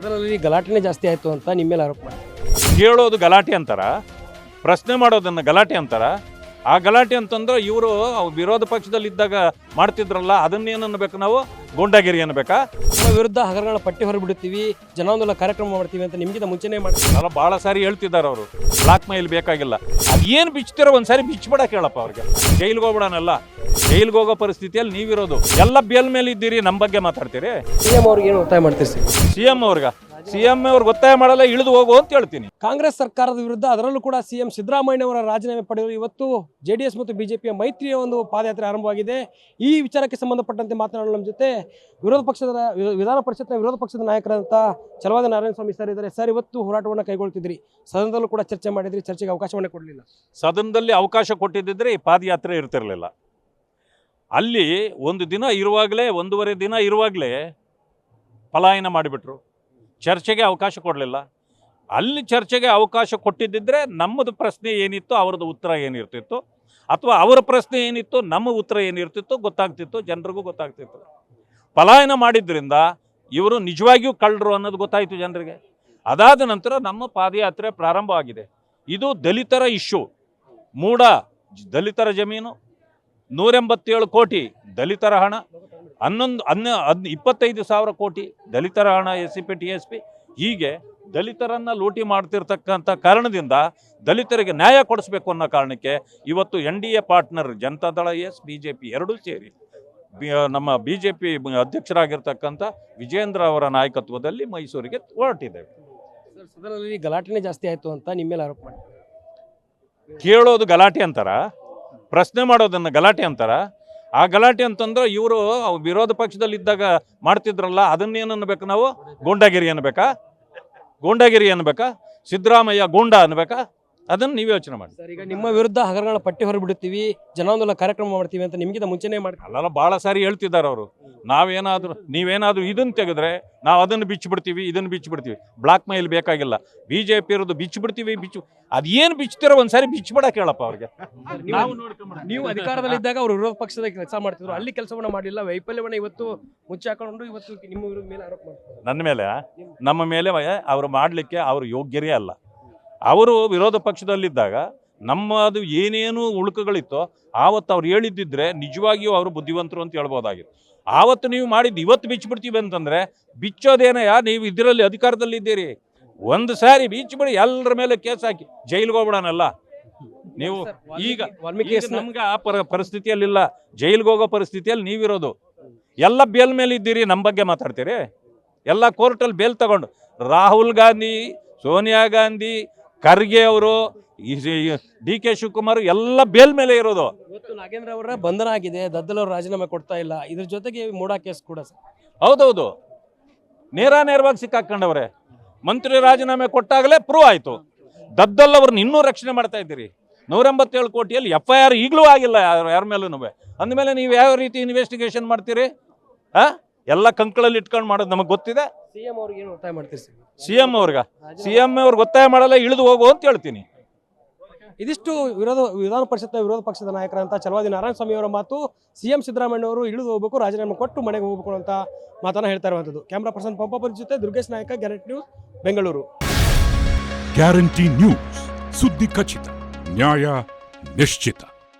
ಸದನದಲ್ಲಿ ಗಲಾಟೆನೇ ಜಾಸ್ತಿ ಆಯಿತು ಅಂತ ನಿಮ್ಮ ಮೇಲೆ ಆರೋಪ ಮಾಡಿ. ಕೇಳೋದು ಗಲಾಟೆ ಅಂತಾರ? ಪ್ರಶ್ನೆ ಮಾಡೋದನ್ನು ಗಲಾಟೆ ಅಂತಾರ? ಆ ಗಲಾಟೆ ಅಂತಂದ್ರೆ ಇವರು ವಿರೋಧ ಪಕ್ಷದಲ್ಲಿ ಇದ್ದಾಗ ಮಾಡ್ತಿದ್ರಲ್ಲ ಅದನ್ನೇನು ಅನ್ಬೇಕು ನಾವು? ಗೂಂಡಾಗಿರಿ ಅನ್ಬೇಕಾ ನಮ್ಮ ವಿರುದ್ಧ ಹಗರಣಗಳ ಪಟ್ಟಿ ಹೊರಬಿಡ್ತೀವಿ ಜನಾಂದೋಲನ ಕಾರ್ಯಕ್ರಮ ಮಾಡ್ತೀವಿ ಅಂತ ನಿಮಗಿಂತ ಮುಂಚೆನೇ ಮಾಡ್ತೀವಿ. ಅಲ್ಲ ಭಾಳ ಸಾರಿ ಹೇಳ್ತಿದ್ದಾರೆ ಅವರು. ಬ್ಲಾಕ್ ಮೈಲ್ ಬೇಕಾಗಿಲ್ಲ ಅದೇನು ಬಿಚ್ತಿರೋ ಒಂದ್ಸಾರಿ ಬಿಚ್ಬಿಡ ಕೇಳಪ್ಪ ಅವ್ರಿಗೆ. ಜೈಲ್ಗೆ ಹೋಗ್ಬಿಡನಲ್ಲ. ಜೈಲ್ಗೆ ಹೋಗೋ ಪರಿಸ್ಥಿತಿಯಲ್ಲಿ ನೀವಿರೋದು. ಎಲ್ಲ ಬೇಲ್ ಮೇಲೆ ಇದ್ದೀರಿ ನಮ್ಮ ಬಗ್ಗೆ ಮಾತಾಡ್ತೀರಿ? ಸಿಎಂ ಅವ್ರಿಗೆ ಏನು ಒತ್ತಾಯ ಮಾಡ್ತೀರಿ ಸಿಎಂ ಅವ್ರಿಗೆ? ಸಿ ಎಂ ಅವ್ರಿಗೆ ಒತ್ತಾಯ ಮಾಡಲ್ಲ ಇಳಿದು ಹೋಗು ಅಂತ ಹೇಳ್ತೀನಿ. ಕಾಂಗ್ರೆಸ್ ಸರ್ಕಾರದ ವಿರುದ್ಧ ಅದರಲ್ಲೂ ಕೂಡ ಸಿಎಂ ಸಿದ್ದರಾಮಯ್ಯ ಅವರ ರಾಜೀನಾಮೆ ಪಡೆಯಲು ಇವತ್ತು ಜೆ ಡಿ ಎಸ್ ಮತ್ತು ಬಿಜೆಪಿಯ ಮೈತ್ರಿಯ ಒಂದು ಪಾದಯಾತ್ರೆ ಆರಂಭವಾಗಿದೆ. ಈ ವಿಚಾರಕ್ಕೆ ಸಂಬಂಧಪಟ್ಟಂತೆ ಮಾತನಾಡಲು ನಮ್ಮ ಜೊತೆ ವಿರೋಧ ಪಕ್ಷದ ವಿಧಾನ ಪರಿಷತ್ನ ವಿರೋಧ ಪಕ್ಷದ ನಾಯಕರಾದಂಥ ಚಲವಾದ ನಾರಾಯಣ ಸ್ವಾಮಿ ಸರ್ ಇದ್ದಾರೆ. ಸರ್ ಇವತ್ತು ಹೋರಾಟವನ್ನು ಕೈಗೊಳ್ತಿದ್ರಿ ಸದನದಲ್ಲೂ ಕೂಡ ಚರ್ಚೆ ಮಾಡಿದ್ರಿ ಚರ್ಚೆಗೆ ಅವಕಾಶವನ್ನೇ ಕೊಡಲಿಲ್ಲ. ಸದನದಲ್ಲಿ ಅವಕಾಶ ಕೊಟ್ಟಿದ್ದಿದ್ರೆ ಈ ಪಾದಯಾತ್ರೆ ಇರ್ತಿರ್ಲಿಲ್ಲ. ಅಲ್ಲಿ ಒಂದು ದಿನ ಇರುವಾಗಲೇ, ಒಂದೂವರೆ ದಿನ ಇರುವಾಗಲೇ ಪಲಾಯನ ಮಾಡಿಬಿಟ್ರು. ಚರ್ಚೆಗೆ ಅವಕಾಶ ಕೊಡಲಿಲ್ಲ. ಅಲ್ಲಿ ಚರ್ಚೆಗೆ ಅವಕಾಶ ಕೊಟ್ಟಿದ್ದಿದ್ರೆ ನಮ್ಮದು ಪ್ರಶ್ನೆ ಏನಿತ್ತು, ಅವ್ರದ್ದು ಉತ್ತರ ಏನಿರ್ತಿತ್ತು? ಅಥವಾ ಅವರ ಪ್ರಶ್ನೆ ಏನಿತ್ತು, ನಮ್ಮ ಉತ್ತರ ಏನಿರ್ತಿತ್ತು, ಗೊತ್ತಾಗ್ತಿತ್ತು, ಜನರಿಗೂ ಗೊತ್ತಾಗ್ತಿತ್ತು. ಪಲಾಯನ ಮಾಡಿದ್ರಿಂದ ಇವರು ನಿಜವಾಗಿಯೂ ಕಳ್ಳರು ಅನ್ನೋದು ಗೊತ್ತಾಯಿತು ಜನರಿಗೆ. ಅದಾದ ನಂತರ ನಮ್ಮ ಪಾದಯಾತ್ರೆ ಪ್ರಾರಂಭವಾಗಿದೆ. ಇದು ದಲಿತರ ಇಶ್ಯೂ. ಮೂಡ ದಲಿತರ ಜಮೀನು ನೂರೆಂಬತ್ತೇಳು ಕೋಟಿ ದಲಿತರ ಹಣ ಹನ್ನೊಂದು ಹನ್ನ ಹದ್ ಇಪ್ಪತ್ತೈದು ಸಾವಿರ ಕೋಟಿ ದಲಿತರ ಹಣ S C P T S P ಹೀಗೆ ದಲಿತರನ್ನು ಲೂಟಿ ಮಾಡ್ತಿರ್ತಕ್ಕಂಥ ಕಾರಣದಿಂದ ದಲಿತರಿಗೆ ನ್ಯಾಯ ಕೊಡಿಸ್ಬೇಕು ಅನ್ನೋ ಕಾರಣಕ್ಕೆ ಇವತ್ತು N D A partner Janata Dal S B J P ಎರಡೂ ಸೇರಿ ಬಿ- ನಮ್ಮ ಬಿ ಜೆ ಪಿ ಅಧ್ಯಕ್ಷರಾಗಿರ್ತಕ್ಕಂಥ ವಿಜೇಂದ್ರ ಅವರ ನಾಯಕತ್ವದಲ್ಲಿ ಮೈಸೂರಿಗೆ ಹೊರಟಿದ್ದೇವೆ ಸದನದಲ್ಲಿ ಗಲಾಟೆನೇ ಜಾಸ್ತಿ ಆಯಿತು ಅಂತ ನಿಮ್ಮ ಮೇಲೆ ಆರೋಪ ಮಾಡಿ ಕೇಳೋದು ಗಲಾಟೆ ಅಂತಾರ? ಪ್ರಶ್ನೆ ಮಾಡೋದನ್ನು ಗಲಾಟೆ ಅಂತಾರ. ಆ ಗಲಾಟೆ ಅಂತಂದ್ರೆ ಇವರು ವಿರೋಧ ಪಕ್ಷದಲ್ಲಿ ಇದ್ದಾಗ ಮಾಡ್ತಿದ್ರಲ್ಲ ಅದನ್ನೇನು ಅನ್ಬೇಕು ನಾವು? ಗೂಂಡಾಗಿರಿ ಅನ್ಬೇಕಾ? ಗೂಂಡಾಗಿರಿ ಅನ್ಬೇಕಾ? ಸಿದ್ದರಾಮಯ್ಯ ಗೂಂಡ ಅನ್ಬೇಕಾ? ಅದನ್ನು ನೀವು ಯೋಚನೆ ಮಾಡಿ. ಸರ್ ಈಗ ನಿಮ್ಮ ವಿರುದ್ಧ ಹಗರಣಗಳ ಪಟ್ಟಿ ಹೊರಬಿಡುತ್ತೀವಿ ಜನಾಂದೋಲನ ಕಾರ್ಯಕ್ರಮ ಮಾಡ್ತೀವಿ ಅಂತ ನಿಮಗಿಂತ ಮುಂಚೆನೇ ಮಾಡಿ ಅಲ್ಲಲ್ಲ ಭಾಳ ಸಾರಿ ಹೇಳ್ತಿದ್ದಾರೆ ಅವರು. ನಾವೇನಾದರೂ ನೀವೇನಾದರೂ ಇದನ್ನು ತೆಗೆದ್ರೆ ನಾವು ಅದನ್ನು ಬಿಚ್ಚಿಬಿಡ್ತೀವಿ ಇದನ್ನು ಬಿಚ್ಚಿಬಿಡ್ತೀವಿ. ಬ್ಲಾಕ್ ಮೈಲ್ ಬೇಕಾಗಿಲ್ಲ. ಬಿ ಜೆ ಪಿ ಇರೋದು ಬಿಚ್ಚಿಬಿಡ್ತೀವಿ ಬಿಚ್ಚು ಅದೇನು ಬಿಚ್ತಿರೋ ಒಂದ್ಸಾರಿ ಬಿಚ್ಚಿಬಿಡಕ್ಕೆ ಹೇಳಪ್ಪ ಅವ್ರಿಗೆ. ನಾವು. ನೀವು ಅಧಿಕಾರದಲ್ಲಿದ್ದಾಗ ಅವರು ವಿರೋಧ ಪಕ್ಷದ ಕೆಲಸ ಮಾಡ್ತಿದ್ರು. ಅಲ್ಲಿ ಕೆಲಸವನ್ನ ಮಾಡಿಲ್ಲ ವೈಫಲ್ಯವನ್ನ ಇವತ್ತು ಮುಚ್ಚಾಕೊಂಡು ಇವತ್ತು ನಿಮ್ಮ ಮೇಲೆ ಆರೋಪ ಮಾಡ್ತಾರೆ ನನ್ನ ಮೇಲೆ ನಮ್ಮ ಮೇಲೆ ಅವರು ಮಾಡಲಿಕ್ಕೆ ಅವರು ಯೋಗ್ಯರೇ ಅಲ್ಲ. ಅವರು ವಿರೋಧ ಪಕ್ಷದಲ್ಲಿದ್ದಾಗ ನಮ್ಮದು ಏನೇನು ಉಳುಕುಗಳಿತ್ತೋ ಆವತ್ತು ಅವ್ರು ಹೇಳಿದ್ದಿದ್ರೆ ನಿಜವಾಗಿಯೂ ಅವರು ಬುದ್ಧಿವಂತರು ಅಂತ ಹೇಳ್ಬೋದಾಗಿತ್ತು. ಆವತ್ತು ನೀವು ಮಾಡಿದ್ದು ಇವತ್ತು ಬಿಚ್ಚಿಬಿಡ್ತೀವಿ ಅಂತಂದ್ರೆ ಬಿಚ್ಚೋದೇನಯ್ಯ ನೀವು ಇದರಲ್ಲಿ ಅಧಿಕಾರದಲ್ಲಿದ್ದೀರಿ ಒಂದು ಸಾರಿ ಬಿಚ್ಚಿಬಿಡಿ ಎಲ್ಲರ ಮೇಲೆ ಕೇಸ್ ಹಾಕಿ. ಜೈಲಿಗೆ ಹೋಗ್ಬಿಡೋಣಲ್ಲ ನೀವು ಈಗ ನಮ್ಗೆ ಆ ಪರ ಪರಿಸ್ಥಿತಿಯಲ್ಲಿಲ್ಲ. ಜೈಲಿಗೆ ಹೋಗೋ ಪರಿಸ್ಥಿತಿಯಲ್ಲಿ ನೀವಿರೋದು ಎಲ್ಲ ಬೇಲ್ ಮೇಲೆ ಇದ್ದೀರಿ ನಮ್ಮ ಬಗ್ಗೆ ಮಾತಾಡ್ತೀರಿ? ಎಲ್ಲ ಕೋರ್ಟಲ್ಲಿ ಬೇಲ್ ತಗೊಂಡು. ರಾಹುಲ್ ಗಾಂಧಿ ಸೋನಿಯಾ ಗಾಂಧಿ ಖರ್ಗೆ ಅವರು ಡಿ ಕೆ ಶಿವಕುಮಾರ್ ಎಲ್ಲ ಬೇಲ್ ಮೇಲೆ ಇರೋದು. ಇವತ್ತು ನಾಗೇಂದ್ರ ಅವರ ಬಂಧನ ಆಗಿದೆ ದದ್ದಲ್ ಅವರು ರಾಜೀನಾಮೆ ಕೊಡ್ತಾ ಇಲ್ಲ ಇದ್ರ ಜೊತೆಗೆ ಮೂಡಾ ಕೇಸ್ ಕೂಡ ಸರ್. ಹೌದೌದು. ನೇರ ನೇರವಾಗಿ ಸಿಕ್ಕಾಕೊಂಡವ್ರೆ ಮಂತ್ರಿ ರಾಜೀನಾಮೆ ಕೊಟ್ಟಾಗಲೇ ಪ್ರೂವ್ ಆಯಿತು. ದದ್ದಲ್ ಅವ್ರನ್ನ ಇನ್ನೂ ರಕ್ಷಣೆ ಮಾಡ್ತಾ ಇದ್ದೀರಿ. ನೂರೆಂಬತ್ತೇಳು ಕೋಟಿಯಲ್ಲಿ ಎಫ್ ಐ ಆರ್ ಈಗಲೂ ಆಗಿಲ್ಲ ಯಾರ ಯಾರ ಮೇಲೂ ಅಂದಮೇಲೆ ನೀವು ಯಾವ ರೀತಿ ಇನ್ವೆಸ್ಟಿಗೇಷನ್ ಮಾಡ್ತೀರಿ? ಆ? ಎಲ್ಲ ಕಂಕಳಲ್ಲಿ ಇಟ್ಕೊಂಡು ಮಾಡೋದು ನಮಗೆ ಗೊತ್ತಿದೆ? ಸಿಎಂ ಅವ್ರಿಗೆ ಏನು ಒತ್ತಾಯ ಮಾಡ್ತೀರಿ ಸರ್? ಸಿ ಎಂ ಅವ್ರಿಗೆ? ಸಿ ಎಂ ಅವ್ರಿಗೆ ಒತ್ತಾಯ ಮಾಡಲ್ಲ ಇಳಿದು ಹೋಗು ಅಂತ ಹೇಳ್ತೀನಿ. ಇದಿಷ್ಟು ವಿರೋಧ ವಿಧಾನ ಪರಿಷತ್ನ ವಿರೋಧ ಪಕ್ಷದ ನಾಯಕರಂತ ಚಲವಾದಿ ನಾರಾಯಣ ಸ್ವಾಮಿ ಅವರ ಮಾತು ಸಿಎಂ ಸಿದ್ದರಾಮಯ್ಯ ಅವರು ಇಳಿದು ಹೋಗಬೇಕು ರಾಜೀನಾಮೆ ಕೊಟ್ಟು ಮನೆಗೆ ಹೋಗಬೇಕು ಅಂತ ಮಾತನ್ನ ಹೇಳ್ತಾ ಇರುವಂಥದ್ದು. ಕ್ಯಾಮ್ರಾ ಪರ್ಸನ್ ಪಂಪಾಪುರ ಜೊತೆ Durgesh Nayaka guarantee news Bengaluru. Guarantee news ಸುದ್ದಿ ಖಚಿತ ನ್ಯಾಯ ನಿಶ್ಚಿತ.